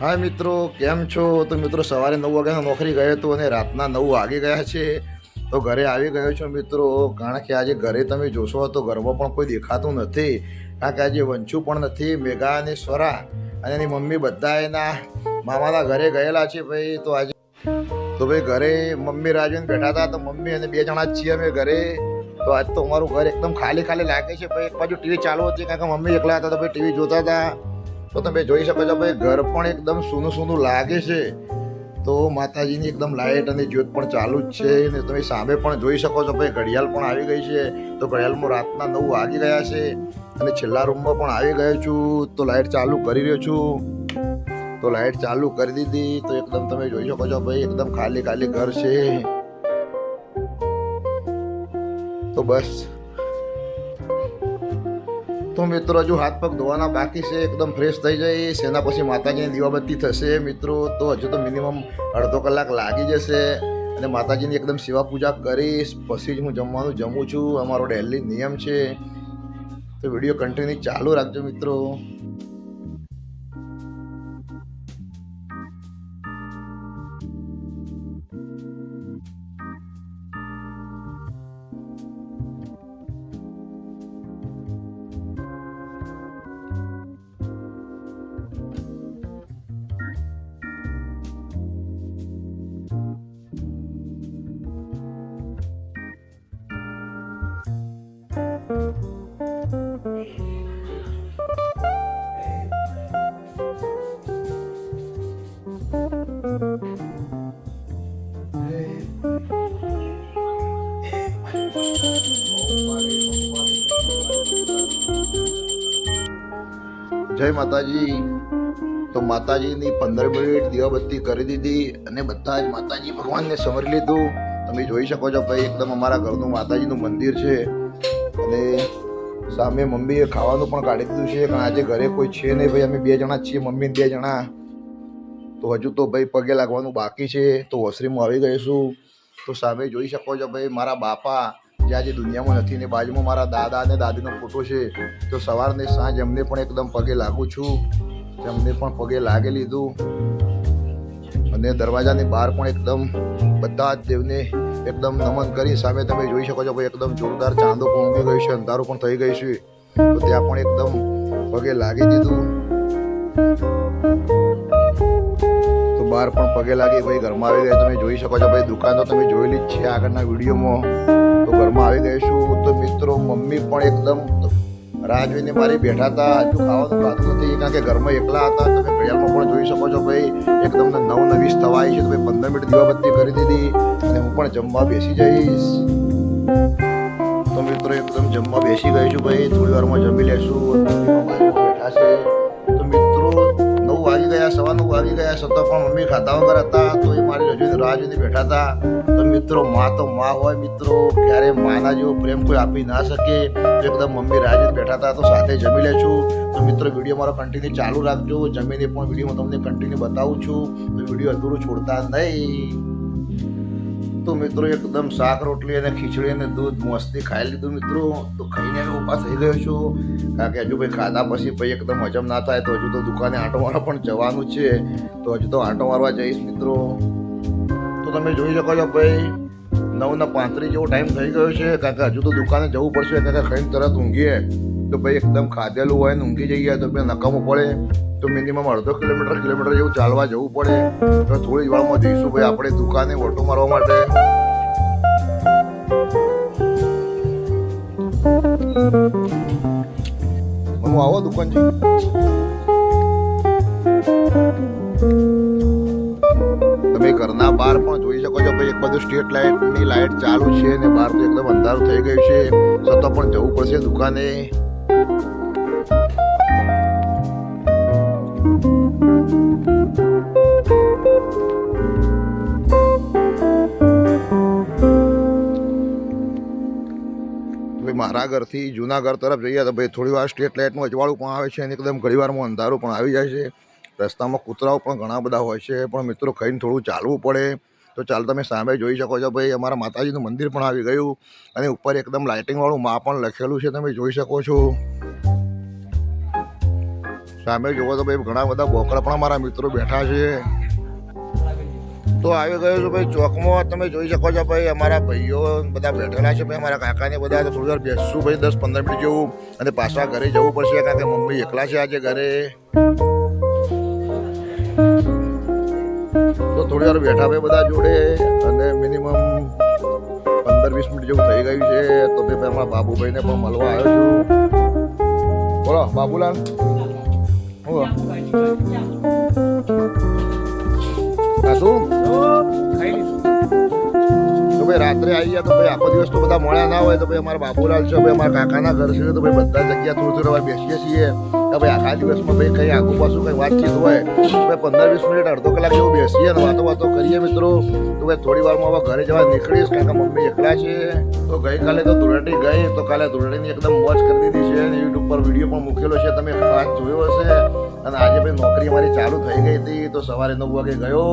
હા મિત્રો, કેમ છો? તો મિત્રો, સવારે નવ વાગ્યા નોકરી ગયો હતો અને રાતના નવ વાગી ગયા છે. તો ઘરે આવી ગયો છું મિત્રો, કારણ કે આજે ઘરે તમે જોશો તો ઘરમાં પણ કોઈ દેખાતું નથી. કારણ કે આજે વંચું પણ નથી, મેઘા અને સ્વરા અને એની મમ્મી બધા એના મામાના ઘરે ગયેલા છે ભાઈ, તો આજે તો ભાઈ ઘરે મમ્મી રાજુને બેઠા હતા, તો મમ્મી અને બે જણા જ છીએ અમે ઘરે. તો આજ તો અમારું ઘર એકદમ ખાલી ખાલી લાગે છે ભાઈ. એક બાજુ ટીવી ચાલુ હતી, કારણ કે મમ્મી એકલા હતા તો ભાઈ ટીવી જોતા હતા. તો તમે જોઈ શકો છો ભાઈ, ઘર પણ એકદમ સૂનું સૂનું લાગે છે. તો માતાજીની એકદમ લાઇટ અને જ્યોત પણ ચાલુ જ છે ને તમે સામે પણ જોઈ શકો છો ભાઈ, ઘડિયાળ પણ આવી ગઈ છે. તો ઘડિયાળમાં રાતના નવ વાગી ગયા છે અને છેલ્લા રૂમમાં પણ આવી ગયો છું. તો લાઇટ ચાલુ કરી રહ્યો છું. તો લાઇટ ચાલુ કરી દીધી. તો એકદમ તમે જોઈ શકો છો ભાઈ, એકદમ ખાલી ખાલી ઘર છે. તો બસ. તો મિત્રો, હજુ હાથ પગ ધોવાના બાકી છે, એકદમ ફ્રેશ થઈ જાય એના પછી માતાજીની દીવાબત્તી થશે મિત્રો, તો હજુ તો મિનિમમ અડધો કલાક લાગી જશે. અને માતાજીની એકદમ સેવા પૂજા કરીશ. પછી જ હું જમવાનું જમું છું. અમારો ડેલી નિયમ છે. તો વીડિયો કન્ટિન્યુ ચાલુ રાખજો મિત્રો. જય માતાજી. તો માતાજીની પંદર મિનિટ દીવાબત્તી કરી દીધી અને બધા જ માતાજી ભગવાનને સમરી લીધું. તમે જોઈ શકો છો ભાઈ, એકદમ અમારા ઘરનું માતાજીનું મંદિર છે. અને સામે મમ્મીએ ખાવાનું પણ કાઢી દીધું છે. કારણ આજે ઘરે કોઈ છે નહીં ભાઈ. અમે બે જણા છીએ મમ્મી બે જણા. તો હજુ તો ભાઈ પગે લાગવાનું બાકી છે. તો વસરીમાં આવી ગઈશું તો સામે જોઈ શકો છો ભાઈ, મારા બાપા જે આજે દુનિયામાં નથી ને બાજુમાં મારા દાદા અને દાદીનો ફોટો છે. તો સવારને સાંજ એમને પણ એકદમ પગે લાગુ છું. એમને પણ પગે લાગી લીધું. અને દરવાજાની બહાર પણ એકદમ બધા જ દેવને એકદમ નમન કરી સામે તમે જોઈ શકો છો, ભાઈ એકદમ જોરદાર ચાંદો પણ ઊંઘી ગયું છે, અંધારું પણ થઈ ગયું છે. તો ત્યાં પણ એકદમ પગે લાગી દીધું. બહાર પણ પગે લાગી. ભાઈ, ઘરમાં આવી ગયા તમે જોઈ શકો છો. ભાઈ, દુકાન તો તમે જોયેલી જ છે આગળના વિડીયોમાં. તો ઘરમાં આવી ગઈશું તો મિત્રો, મમ્મી પણ એકદમ રાહ જોઈને મારી બેઠા હતા. હજુ ખાવાનું ખાતું નથી, કારણ કે ઘરમાં એકલા હતા. તમે ઘડિયાળમાં પણ જોઈ શકો છો, ભાઈ, એકદમ નવ નવી સ્થવાઈ છે. તો ભાઈ પંદર મિનિટ દીવાબત્તી કરી દીધી અને હું પણ જમવા બેસી જઈશ. તો મિત્રો, એકદમ જમવા બેસી ગઈ ભાઈ. થોડી વારમાં જમી લેશું. બેઠા છે વાગી ગયા, સવારનું આવી ગયા છતાં પણ મમ્મી ખાતા વગર હતા તો એ મારી રજૂ રાહ જોઈને બેઠા હતા. તો મિત્રો, માં તો માં હોય, મિત્રો, ક્યારે માના જેવો પ્રેમ કોઈ આપી ના શકે. તો એકદમ મમ્મી રાહ જોઈને બેઠા હતા, તો સાથે જમી લેશું. તો મિત્રો વીડિયો મારો કન્ટિન્યુ ચાલુ રાખજો. જમીને પણ વીડિયો હું તમને કન્ટિન્યુ બતાવું છું. તો વીડિયો અધૂરું છોડતા નહીં. તો મિત્રો, એકદમ શાક રોટલી અને ખીચડી અને દૂધ મસ્તી ખાઈ લીધું મિત્રો. તો ખાઈને ઊભા થઈ ગયો છું. કારણ કે હજુ ભાઈ ખાધા પછી ભાઈ એકદમ હજમ ના થાય તો હજુ તો દુકાને આંટો મારવા પણ જવાનું છે. તો હજુ તો આંટો મારવા જઈશ મિત્રો. તો તમે જોઈ શકો છો ભાઈ, નવના પાંત્રીસ જેવો ટાઈમ થઈ ગયો છે. કારણ કે હજુ તો દુકાને જવું પડશે. કારણ કે ખાઈને તરત ઊંઘીએ. તો ભાઈ એકદમ ખાધેલું હોય ને ઊંઘી જઈએ તો ભાઈ નકામું પડે. તો મિનિમમ અડધો કિલોમીટર કિલોમીટર જેવું ચાલવા જવું પડે. તો થોડી વારમાં જઈશું ભાઈ આપણે દુકાને ઓટો મારવા માટે. હું આવો દુકાનજી તમે ઘરના બહાર પણ જોઈ શકો છો ભાઈ, એક બધું સ્ટ્રીટ લાઇટની લાઇટ ચાલુ છે ને બહાર તો એકદમ અંધારું થઈ ગયું છે. છતાં પણ જવું પડશે દુકાને. મારા ઘરથી જૂના ઘર તરફ જઈએ તો ભાઈ, થોડી વાર સ્ટ્રીટ લાઇટનું અજવાળું પણ આવે છે અને એકદમ ઘણીવારમાં અંધારું પણ આવી જાય છે. રસ્તામાં કૂતરાઓ પણ ઘણા બધા હોય છે, પણ મિત્રો ખાઈને થોડું ચાલવું પડે. તો ચાલ, તમે સામે જોઈ શકો છો ભાઈ, અમારા માતાજીનું મંદિર પણ આવી ગયું અને ઉપર એકદમ લાઇટિંગવાળું માં પણ લખેલું છે, તમે જોઈ શકો છો. સામે જોવો તો ભાઈ ઘણા બધા બોકડા પણ મારા મિત્રો બેઠા છે. તો આવી ગયો છું ભાઈ ચોકમાં. તમે જોઈ શકો છો ભાઈ, અમારા ભાઈઓ બધા બેઠેલા છે ભાઈ, અમારા કાકાને બધા થોડી વાર બેસશું ભાઈ, દસ પંદર મિનિટ જેવું. અને પાછા ઘરે જવું પડશે, કારણ કે મમ્મી એકલા છે આજે ઘરે. તો થોડી વાર બેઠા ભાઈ બધા જોડે. અને મિનિમમ પંદર વીસ મિનિટ જેવું થઈ ગયું છે. તો ભાઈ, અમારા બાબુભાઈને પણ મળવા આવ્યો છું. બોલો, બાબુલાલ. હું ખાધું તો ભાઈ રાત્રે આવી ગયા તો ભાઈ આખો દિવસ તો બધા મળ્યા ના હોય તો ભાઈ અમારા બાબુલાલ છે ભાઈ અમારા કાકાના ઘર છે તો ભાઈ બધા જગ્યા થોડું થોડું બેસીએ છીએ ભાઈ આખા દિવસમાં ભાઈ કઈ આગુ પાછું કઈ વાતચીત હોય, તો પંદર વીસ મિનિટ અડધો કલાક જેવું બેસીએ ને વાતો વાતો કરીએ મિત્રો. તો ભાઈ થોડી વારમાં હવે ઘરે જવા નીકળીશ કારણ કે મમ્મી એકલા છે. તો ગઈકાલે તો ધૂળેટી ગઈ, તો કાલે ધૂળેટીની એકદમ મોજ કરી દીધી છે અને યુટ્યુબ પર વીડિયો પણ મૂકેલો છે. તમે વાત જોયો હશે. અને આજે ભાઈ નોકરી મારી ચાલુ થઈ ગઈ હતી, તો સવારે નવ વાગે ગયો.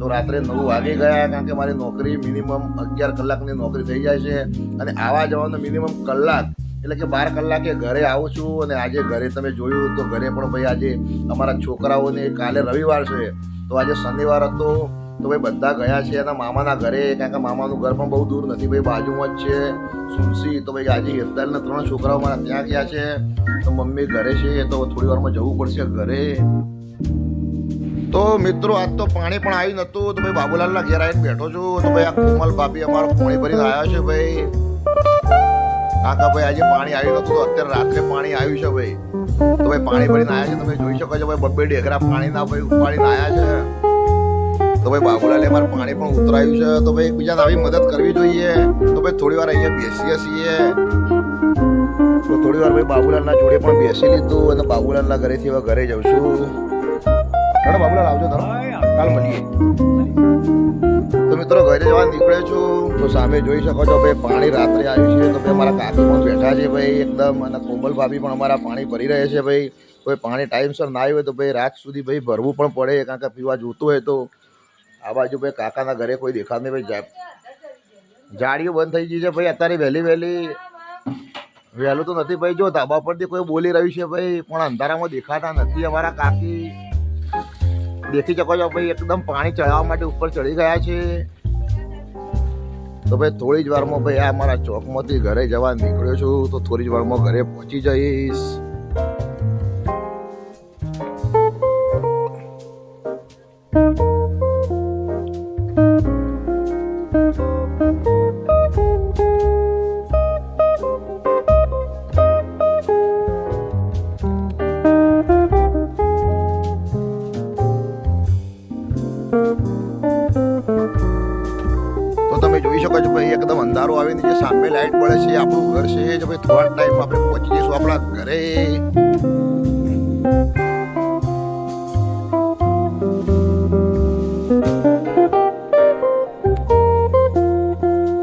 તો રાત્રે નવ વાગે ગયા કારણ કે મારી નોકરી મિનિમમ અગિયાર કલાકની નોકરી થઈ જાય છે. અને આવા જવાનો મિનિમમ કલાક એટલે કે બાર કલાકે ઘરે આવું છું અને આજે ઘરે તમે જોયું તો ઘરે પણ ભાઈ આજે અમારા છોકરાઓને કાલે રવિવાર છે, તો આજે શનિવાર હતો, તો ભાઈ બધા ગયા છે એના મામાના ઘરે, કારણ કે મામાનું ઘર પણ બહુ દૂર નથી, ભાઈ બાજુમાં જ છે સુનસી તો ભાઈ આજે હેતલના ત્રણ છોકરાઓ મારા ત્યાં ગયા છે, તો મમ્મી ઘરે છે, તો થોડી વારમાં જવું પડશે ઘરે. તો મિત્રો, આજ તો પાણી પણ આવ્યું નતું તો ભાઈ બાબુલાલના ઘેર આવીને બેઠો છું, તો ભાઈ આ કોમલ ભાભી અમારો પાણી ભરીને આવ્યા છે ભાઈ. કાકા ભાઈ આજે પાણી આવ્યું નતું અત્યારે રાત્રે પાણી આવ્યું છે ભાઈ. તો ભાઈ પાણી ભરીને આવ્યા છે તમે જોઈ શકો છો ભાઈ બબ્બે ડેગરા પાણીના ભાઈ ઉપાડીને આવ્યા છે. તો ભાઈ બાબુલાલે મારે પાણી પણ ઉતરાયું છે. તો ભાઈ એકબીજાને આવી મદદ કરવી જોઈએ. તો ભાઈ થોડી વાર અહીંયા બેસીએ છીએ. તો થોડી વાર ભાઈ બાબુલાલના જોડે પણ બેસી લીધું અને બાબુલાલના ઘરેથી હવે ઘરે જઉં છું. બાબુલાલ આવજો તમે. કાલ મળીએ. તો મિત્રો ઘરે જવા નીકળ્યો છું. તો સામે જોઈ શકો છો ભાઈ પાણી રાત્રે આવ્યું છે. તો ભાઈ મારા કાકી પણ બેઠા છે ભાઈ એકદમ. અને કોમલ ભાભી પણ અમારા પાણી ભરી રહે છે ભાઈ. કોઈ પાણી ટાઈમસર ના આવ્યું હોય તો ભાઈ રાત સુધી ભાઈ ભરવું પણ પડે. કારણ કે પીવા જોતું હોય તો આ બાજુ ભાઈ કાકાના ઘરે કોઈ દેખાત નહીં ભાઈ. જાળીઓ બંધ થઈ ગઈ છે ભાઈ. અત્યારે વહેલી વહેલી વહેલું તો નથી ભાઈ. જો ધાબા પરથી કોઈ બોલી રહ્યું છે ભાઈ, પણ અંધારામાં દેખાતા નથી અમારા કાકી. દેખી શકો છો ભાઈ, એકદમ પાણી ચડાવવા માટે ઉપર ચડી ગયા છે. તો ભાઈ, થોડી જ વારમાં ભાઈ, આ મારા ચોકમાંથી ઘરે જવા નીકળ્યો છું, તો થોડી જ વારમાં ઘરે પહોંચી જઈશ. જે સામે લાઈટ પડે છે, આપણું ઘર છે જો ભાઈ થોડા ટાઈમ આપણે પહોંચી જઈશું આપણા ઘરે.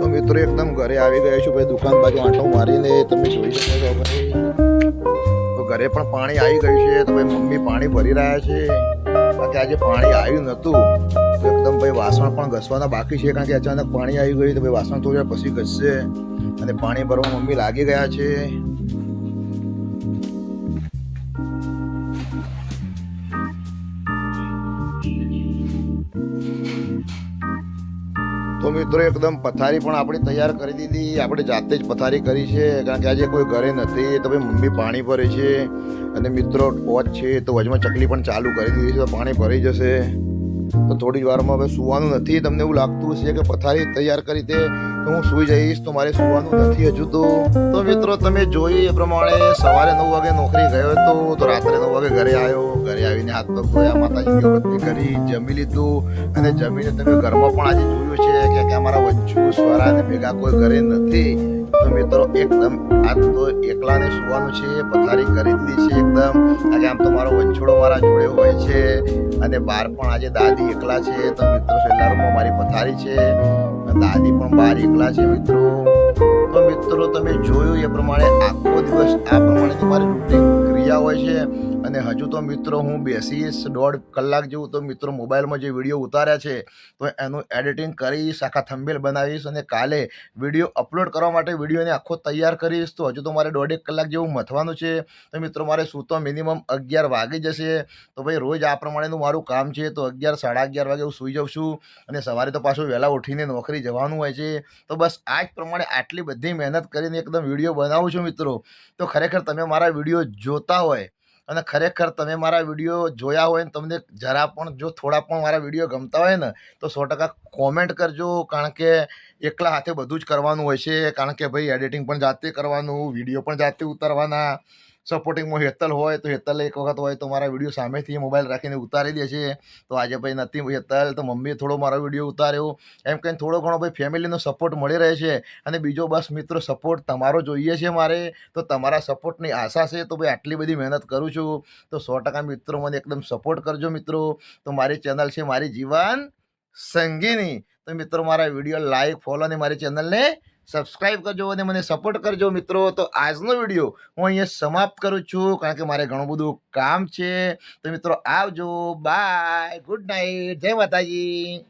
તો મિત્રો, એકદમ ઘરે આવી ગયો છું. ભાઈ, દુકાન બાજુ આંટો મારીને તમે જોઈ શકો છો ભાઈ. તો ઘરે પણ પાણી આવી ગયું છે. તો ભાઈ, મમ્મી પાણી ભરી રહ્યા છે. આજે પાણી આવ્યું નહોતું. એકદમ ભાઈ વાસણ પણ ઘસવાના બાકી છે, કારણ કે અચાનક પાણી આવી ગયું તો ભાઈ વાસણ થોડી પછી ઘસશે. અને પાણી ભરવા મમ્મી લાગી ગયા છે. તો મિત્રો એકદમ પથારી પણ આપણે તૈયાર કરી દીધી. આપણે જાતે જ પથારી કરી છે, કારણ કે આજે કોઈ ઘરે નથી, તો ભાઈ મમ્મી પાણી ભરે છે. અને મિત્રો વોચ છે, તો વચમાં ચકલી પણ ચાલુ કરી દીધી છે, તો પાણી ભરી જશે. તો થોડી વારમાં હવે સુવાનું નથી. તમને એવું લાગતું હશે કે પથારી તૈયાર કરી દે તો હું સુઈ જઈશ. તો મારે સુવાનું નથી હજુ તો. તો મિત્રો, તમે જોઈ એ પ્રમાણે સવારે નવ વાગે નોકરી ગયો હતો. તો રાત્રે નવ વાગે ઘરે આવ્યો. ઘરે આવીને હાથ પગ ધોયા, માતાજીની અગત્ય કરી, જમી લીધું. અને જમીને તમે ઘરમાં પણ આજે જોયું છે કે અમારા વચ્ચુ સ્વરા અને ભેગા કોઈ ઘરે નથી. તો મિત્રો, એકદમ આજ તો એકલાને સુવાનું છે, પથારી કરી દીધી છે એકદમ. આજે આમ તો મારો વંછોડો મારા જોડે હોય છે અને બહાર પણ આજે દાદી એકલા છે. તો મિત્રો સેલારમાં મારી પથારી છે. દાદી પણ બહાર એકલા છે મિત્રો. તો મિત્રો, તમે જોયું એ પ્રમાણે આખો દિવસ આ પ્રમાણે મારી રૂટીન ક્રિયા હોય છે. અને હજુ તો મિત્રો હું બેસીશ દોઢ કલાક જેવું તો મિત્રો મોબાઈલમાં જે વીડિયો ઉતાર્યા છે, તો એનું એડિટિંગ કરીશ આખા થંબેલ બનાવીશ અને કાલે વીડિયો અપલોડ કરવા માટે વિડીયોને આખો તૈયાર કરીશ. તો હજુ તો મારે દોઢેક કલાક જેવું મથવાનું છે, તો મિત્રો મારે સૂતો મિનિમમ અગિયાર વાગી જશે. તો ભાઈ રોજ આ પ્રમાણેનું મારું કામ છે, તો અગિયાર સાડા અગિયાર વાગે હું સૂઈ જાઉં છું અને સવારે તો પાછું વહેલા ઉઠીને નોકરી જવાનું હોય છે. તો બસ આ જ પ્રમાણે આટલી બધી મહેનત કરીને એકદમ વીડિયો બનાવું છું મિત્રો. તો ખરેખર તમે મારા વીડિયો જોતા હોય અને ખરેખર તમે મારા વીડિયો જોયા હોય ને તમને જરા પણ જો થોડા પણ મારા વીડિયો ગમતા હોય ને, તો સો ટકા કોમેન્ટ કરજો. કારણ કે એકલા હાથે બધું જ કરવાનું હોય છે. કારણ કે ભાઈ એડિટિંગ પણ જાતે કરવાનું, વીડિયો પણ જાતે ઉતારવાના. સપોર્ટિંગમાં હેતલ હોય તો હેતલ એક વખત હોય તો મારા વીડિયો સામેથી મોબાઈલ રાખીને ઉતારી દે છે. તો આજે ભાઈ નથી હેતલ, તો મમ્મીએ થોડો મારો વીડિયો ઉતાર્યો. એમ કહીને થોડો ઘણો ભાઈ ફેમિલીનો સપોર્ટ મળી રહે છે. અને બીજો બસ મિત્રો સપોર્ટ તમારો જોઈએ છે મારે. તો તમારા સપોર્ટની આશા છે તો ભાઈ આટલી બધી મહેનત કરું છું. તો સો ટકા મિત્રો મને એકદમ સપોર્ટ કરજો મિત્રો. તો મારી ચેનલ છે મારી જીવન સંગીની. તો મિત્રો મારા વીડિયો લાઈક ફોલો અને મારી ચેનલને સબસ્ક્રાઇબ કરજો અને મને સપોર્ટ કરજો મિત્રો. તો આજનો વીડિયો હું અહીંયા સમાપ્ત કરું છું. કારણ કે મારે ઘણું બધું કામ છે. તો મિત્રો આવજો. બાય ગુડ નાઇટ જય માતાજી.